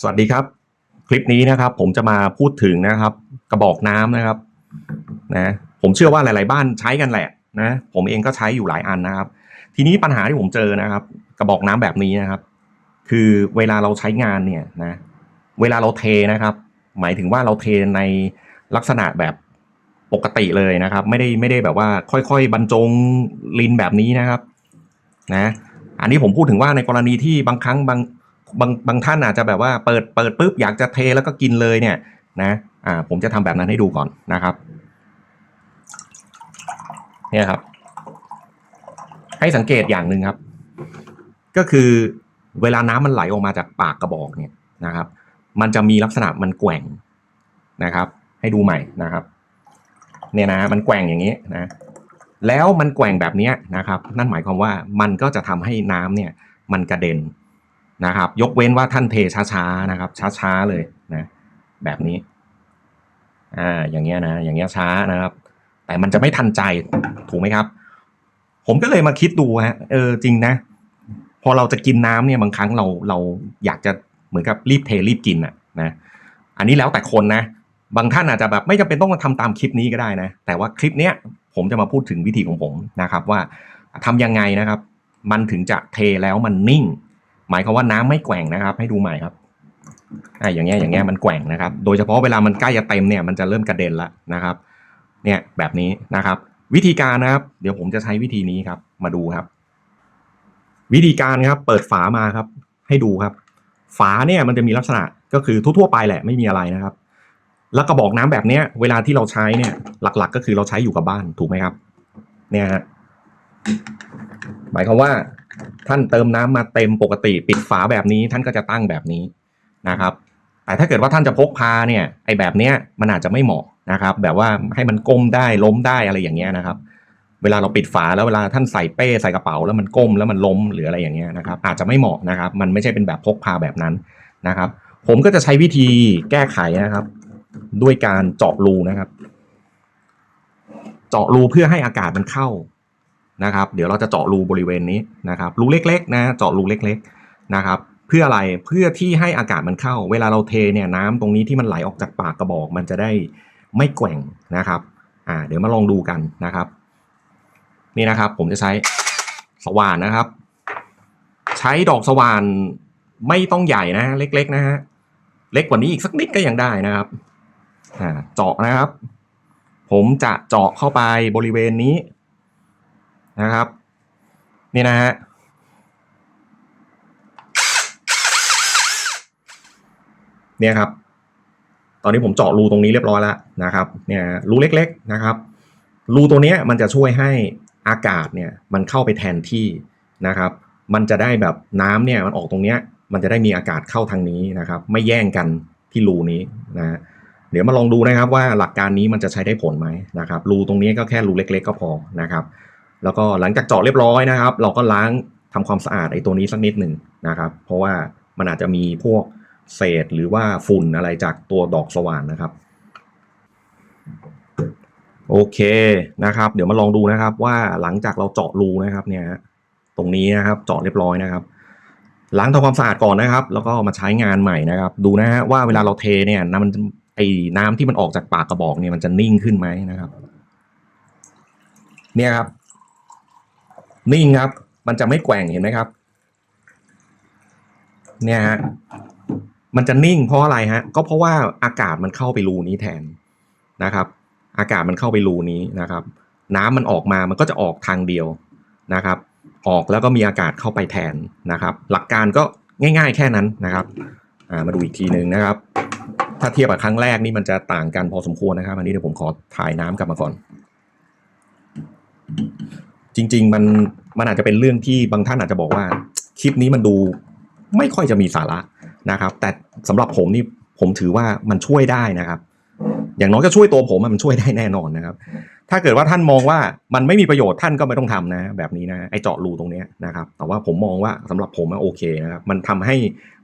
สวัสดีครับ คลิปนี้นะครับ ผมจะมาพูดถึงนะครับ กระบอกน้ำนะครับนะผมเชื่อว่าหลาย ๆ บ้านใช้กันแหละนะผมเองก็ใช้อยู่หลายอันนะครับ ทีนี้ปัญหาที่ผมเจอนะครับ กระบอกน้ำแบบนี้นะครับ คือเวลาเราใช้งานเนี่ยนะ เวลาเราเทนะครับ หมายถึงว่าเราเทในลักษณะแบบปกติเลยนะครับ ไม่ได้ไม่ได้แบบว่าค่อย ๆ บรรจงลินแบบนี้นะครับ นะ อันนี้ผมพูดถึงว่าในกรณีที่บางครั้งบาง บางบางท่านอาจจะแบบว่าเปิดเปิดปุ๊บอยากจะเทแล้วก็กินเลยเนี่ยนะอ่าผมจะทำแบบนั้นให้ดูก่อนนะครับเนี่ยครับ ให้สังเกตอย่างหนึ่งครับ ก็คือเวลาน้ำมันไหลออกมาจากปากกระบอกเนี่ยนะครับ มันจะมีลักษณะมันแกว่งนะครับ ให้ดูใหม่นะครับ เนี่ยนะมันแกว่งอย่างนี้นะแล้วมันแกว่งแบบนี้นะครับ นั่นหมายความว่ามันก็จะทำให้น้ำเนี่ยมันกระเด็น นะครับ ยกเว้นว่าท่านเทช้าๆนะครับ ช้าๆเลยนะแบบนี้อ่าอย่างเงี้ยนะอย่างเงี้ยช้านะครับ แต่มันจะไม่ทันใจถูกไหมครับ ผมก็เลยมาคิดดูฮะเออจริงนะ พอเราจะกินน้ำเนี่ยบางครั้งเราเราอยากจะเหมือนกับรีบเทรีบกินอะนะอันนี้แล้วแต่คนนะบางท่านอาจจะแบบไม่จำเป็นต้องมาทำตามคลิปนี้ก็ได้นะ แต่ว่าคลิปเนี้ยผมจะมาพูดถึงวิธีของผมนะครับว่าทำยังไงนะครับ มันถึงจะเทแล้วมันนิ่ง หมายความว่าน้ำไม่แกว่งนะครับ ให้ดูใหม่ครับอ่าอย่างเงี้ยอย่างเงี้ยมันแกว่งนะครับ โดยเฉพาะเวลามันใกล้จะเต็มเนี่ยมันจะเริ่มกระเด็นล้วนะครับ เนี่ยแบบนี้นะครับ วิธีการนะครับ เดี๋ยวผมจะใช้วิธีนี้ครับ มาดูครับ วิธีการครับ เปิดฝามาครับ ให้ดูครับ ฝาเนี่ยมันจะมีลักษณะก็คือทั่วๆไปแหละไม่มีอะไรนะครับ แล้วกระบอกน้ำแบบเนี้ย เวลาที่เราใช้เนี่ย หลัก ๆ ก็คือเราใช้อยู่กับบ้านถูกไหมครับ เนี่ยฮะ หมายความว่าท่านเติมน้ำมาเต็มปกติ ปิดฝาแบบนี้ท่านก็จะตั้งแบบนี้นะครับ แต่ถ้าเกิดว่าท่านจะพกพาเนี่ยไอ้แบบเนี้ยมันอาจจะไม่เหมาะนะครับ แบบว่าให้มันก้มได้ล้มได้อะไรอย่างเงี้ยนะครับ เวลาเราปิดฝาแล้วเวลาท่านใส่เป้ใส่กระเป๋า แล้วมันก้มแล้วมันล้มหรืออะไรอย่างเงี้ยนะครับ อาจจะไม่เหมาะนะครับ มันไม่ใช่เป็นแบบพกพาแบบนั้นนะครับ ผมก็จะใช้วิธีแก้ไขนะครับ ด้วยการเจาะรูนะครับ เจาะรูเพื่อให้อากาศมันเข้า นะครับ เดี๋ยวเราจะเจาะรูบริเวณนี้นะครับ รูเล็กๆนะ เจาะรูเล็กๆนะครับ เพื่ออะไร เพื่อที่ให้อากาศมันเข้า เวลาเราเทเนี่ยน้ำตรงนี้ที่มันไหลออกจากปากกระบอก มันจะได้ไม่แกว่งนะครับ อ่า เดี๋ยวมาลองดูกันนะครับ นี่นะครับ ผมจะใช้สว่านนะครับ ใช้ดอกสว่านไม่ต้องใหญ่นะเล็ก ๆ นะฮะ เล็กกว่านี้อีกสักนิดก็ยังได้นะครับ อ่า เจาะนะครับ ผมจะเจาะเข้าไปบริเวณนี้ นะครับ นี่นะฮะเนี่ยครับ ตอนนี้ผมเจาะรูตรงนี้เรียบร้อยแล้วนะครับ เนี่ยรูเล็ก ๆนะครับ รูตัวเนี้ยมันจะช่วยให้อากาศเนี่ยมันเข้าไปแทนที่นะครับ มันจะได้แบบน้ำเนี่ยมันออกตรงเนี้ย มันจะได้มีอากาศเข้าทางนี้นะครับ ไม่แย่งกันที่รูนี้นะเดี๋ยวมาลองดูนะครับว่าหลักการนี้มันจะใช้ได้ผลไหมนะครับ รูตรงนี้ก็แค่รูเล็ก ๆ ก็พอนะครับ แล้วก็หลังจากเจาะเรียบร้อยนะครับ เราก็ล้างทำความสะอาดไอ้ตัวนี้สักนิดหนึ่งนะครับ เพราะว่ามันอาจจะมีพวกเศษหรือว่าฝุ่นอะไรจากตัวดอกสว่านนะครับ โอเคนะครับ เดี๋ยวมาลองดูนะครับว่าหลังจากเราเจาะรูนะครับเนี่ยตรงนี้นะครับเจาะเรียบร้อยนะครับล้างทำความสะอาดก่อนนะครับ แล้วก็มาใช้งานใหม่นะครับ ดูนะฮะว่าเวลาเราเทเนี่ยน้ำมันไอ้น้ำที่มันออกจากปากกระบอกเนี่ยมันจะนิ่งขึ้นไหมนะครับ เนี่ยครับ นิ่งครับ มันจะไม่แกว่งเห็นไหมครับ เนี่ยฮะมันจะนิ่งเพราะอะไรฮะ ก็เพราะว่าอากาศมันเข้าไปรูนี้แทนนะครับ อากาศมันเข้าไปรูนี้นะครับ น้ำมันออกมามันก็จะออกทางเดียวนะครับ ออกแล้วก็มีอากาศเข้าไปแทนนะครับ หลักการก็ง่าย ๆ แค่นั้นนะครับมาดูอีกทีหนึ่งนะครับ ถ้าเทียบกับครั้งแรกนี่มันจะต่างกันพอสมควรนะครับ อันนี้เดี๋ยวผมขอถ่ายน้ำกลับมาก่อน จริง ๆ มันมันอาจจะเป็นเรื่องที่บางท่านอาจจะบอกว่า คลิปนี้มันดูไม่ค่อยจะมีสาระนะครับ แต่สำหรับผมนี่ผมถือว่ามันช่วยได้นะครับ อย่างน้อยก็ช่วยตัวผมมันช่วยได้แน่นอนนะครับ ถ้าเกิดว่าท่านมองว่ามันไม่มีประโยชน์ท่านก็ไม่ต้องทำนะ แบบนี้นะไอเจาะรูตรงนี้นะครับ แต่ว่าผมมองว่าสำหรับผมโอเคนะครับ มันทำให้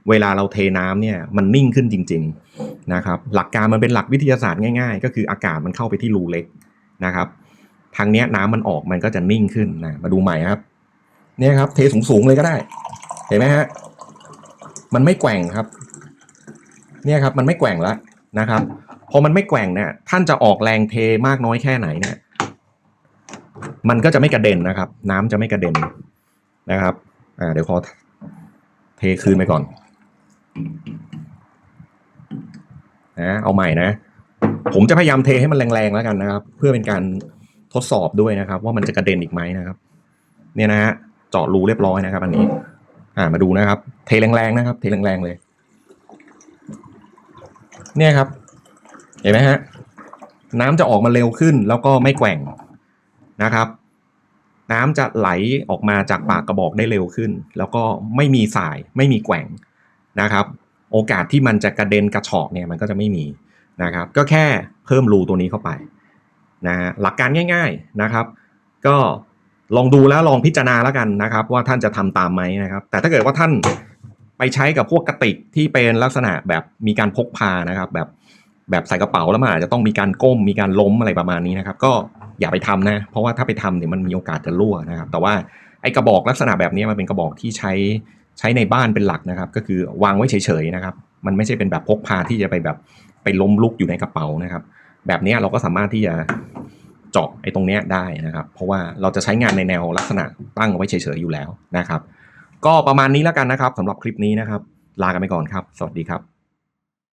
เวลาเราเทน้ำเนี่ยมันนิ่งขึ้นจริง ๆนะครับ หลักการมันเป็นหลักวิทยาศาสตร์ง่าย ๆ ก็คืออากาศมันเข้าไปที่รูเล็กนะครับ ทางเนี้ยน้ำมันออกมันก็จะนิ่งขึ้นนะมาดูใหม่ครับ เนี่ยครับ เทสูงๆเลยก็ได้ เห็นไหมฮะมันไม่แกว่งครับ เนี่ยครับ มันไม่แกว่งแล้วนะครับพอมันไม่แกว่งเนี่ย ท่านจะออกแรงเทมากน้อยแค่ไหนเนี่ย มันก็จะไม่กระเด็นนะครับ น้ำจะไม่กระเด็นนะครับ อ่า เดี๋ยวขอเทคืนไปก่อนนะเอาใหม่นะ ผมจะพยายามเทให้มันแรงๆแล้วกันนะครับ เพื่อเป็นการ ทดสอบด้วยนะครับ ว่ามันจะกระเด็นอีกไหมนะครับ เนี่ยนะฮะเจาะรูเรียบร้อยนะครับ อันนี้ อ่ามาดูนะครับ เทแรงๆนะครับ เทแรงๆเลย เนี่ยครับ เห็นไหมฮะน้ำจะออกมาเร็วขึ้นแล้วก็ไม่แกว่งนะครับ น้ำจะไหลออกมาจากปากกระบอกได้เร็วขึ้น แล้วก็ไม่มีสายไม่มีแกว่งนะครับ โอกาสที่มันจะกระเด็นกระฉอกเนี่ยมันก็จะไม่มีนะครับ ก็แค่เพิ่มรูตัวนี้เข้าไป นะฮะหลักการง่าย ๆนะครับ ก็ลองดูแล้วลองพิจารณาแล้วกันนะครับ ว่าท่านจะทำตามไหมนะครับ แต่ถ้าเกิดว่าท่านไปใช้กับพวกกระติกที่เป็นลักษณะแบบมีการพกพานะครับ แบบแบบใส่กระเป๋าแล้วมันอาจจะต้องมีการก้มมีการล้มอะไรประมาณนี้นะครับ ก็อย่าไปทำนะ เพราะว่าถ้าไปทำเนี่ยมันมีโอกาสจะรั่วนะครับ แต่ว่าไอ้กระบอกลักษณะแบบนี้มันเป็นกระบอกที่ใช้ใช้ในบ้านเป็นหลักนะครับ ก็คือวางไว้เฉยๆนะครับ มันไม่ใช่เป็นแบบพกพาที่จะไปแบบไปล้มลุกอยู่ในกระเป๋านะครับ แบบนี้เราก็สามารถที่จะเจาะไอ้ตรงเนี้ยได้นะครับ เพราะว่าเราจะใช้งานในแนวลักษณะตั้งเอาไว้เฉยๆอยู่แล้วนะครับ ก็ประมาณนี้แล้วกันนะครับสำหรับคลิปนี้นะครับ ลากันไปก่อนครับ สวัสดีครับ